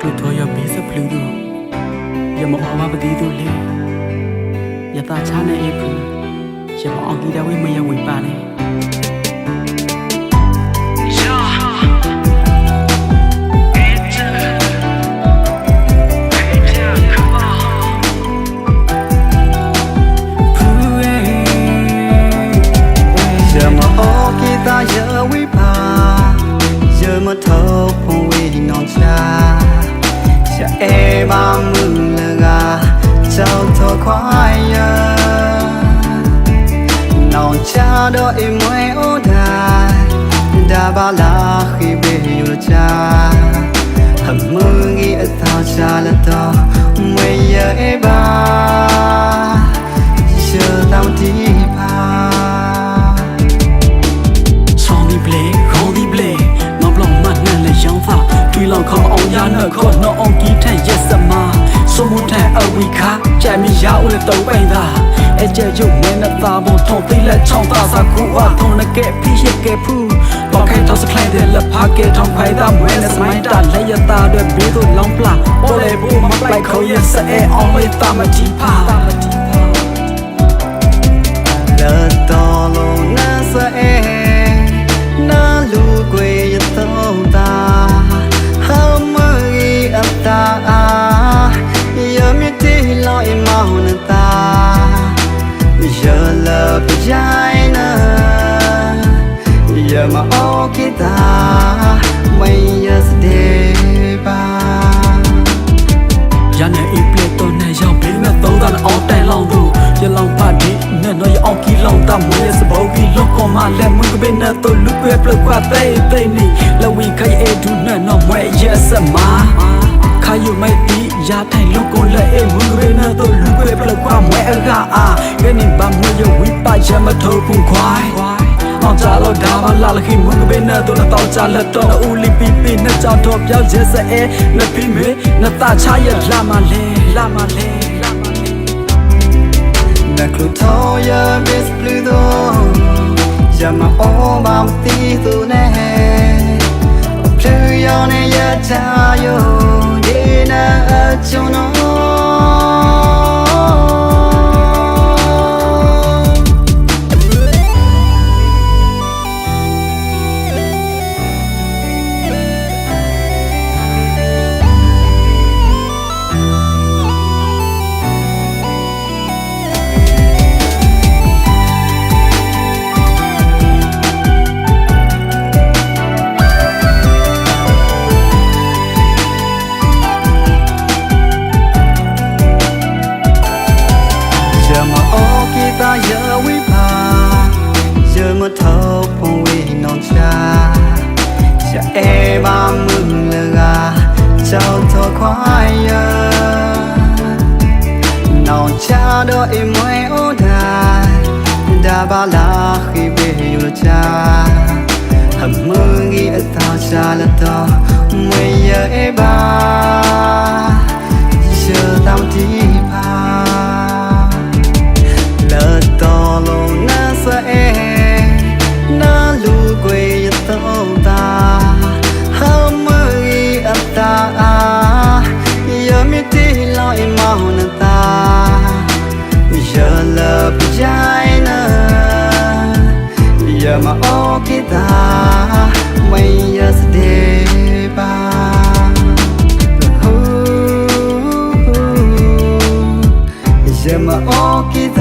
ကလူတော်ရဘေးစပလူတို့ရမအောင်မပတိတို့လေယတာချနဲ့အေဖူရမအောင်ကြီးတဲ့ဝိမယဝိပါနဲ့ ပါမှုလကကြောက်တော့ခွာရနောင်ချတော့အိမ်မွေးဩဒါဒါပါလာခိဘေယူချာအမှုငီအသာချလာတော့မွေးရဲ့ပါရှောတောင်တီပါဆောင်ဒီဘလေခေါ်ဒီဘလေမဘလုံးမနဲ့လည်းရောင်းဖာတွေးလောက်ခေါအောင်ရနှက်ခေါ်နှောင်း ဝီခါကြံပြီးရအောင်လည်းတော့ပိုင်သာအကြဲရုပ်နဲ့နသာဘုံထုံသိလက်ချောင်းသာစာကူအားထုံနကဲဖိရကဲဖူးပေါခိုင်တော့စခိုင်တဲ့လက်ဖာကဲထောင်ဖိုင်သားမွေးနဲ့စမိုင်းတာလက်ရတာတွေဘေးတို့လောင်းပလာပေါ်လေဘူးမပလိုက်ခေါ်ရစဲအောင်မေးတာမကြည့်ပါလက်တော်လုံးနဲ့စဲ vagina Ya ma o kita May yesterday ba Ya na e play to na yao be na to da la all time long do Ya long pa di na no ya on ki long da mo ya sabau ki lo ko ma le mo ko be na to lu pe plo kwa tai tai ni la wi kai e du na no mo ya sa ma Kha you might be ရာထိုင်လူကိုလက်အေးမူရနာတို့လူပဲပလကွာမွဲအကအာကနေဘာမွေရဝိပါရမထောပုန်ခွိုင်းအောင်ကြလို့ဒါမလာလခိမူကဘဲနာတို့တော့ကြလက်တော့ဦးလီပီပီနဲ့ကြောက်တော့ပြောက်ရဲစအဲနပိမေနတချရလာမလဲလာမလဲလာမလဲနကလူတော်ရမစ်ဘလူးတော့ရမအောင်မတီးသူနဲ့ Blue ရောင်းရဲ့ချာယော I don't know. ya nào cha đỡ em mày ô đà đà ba la khi về yêu cha hầm mưa nghĩ ta cha là ta mày ya ba 什么 OK 的？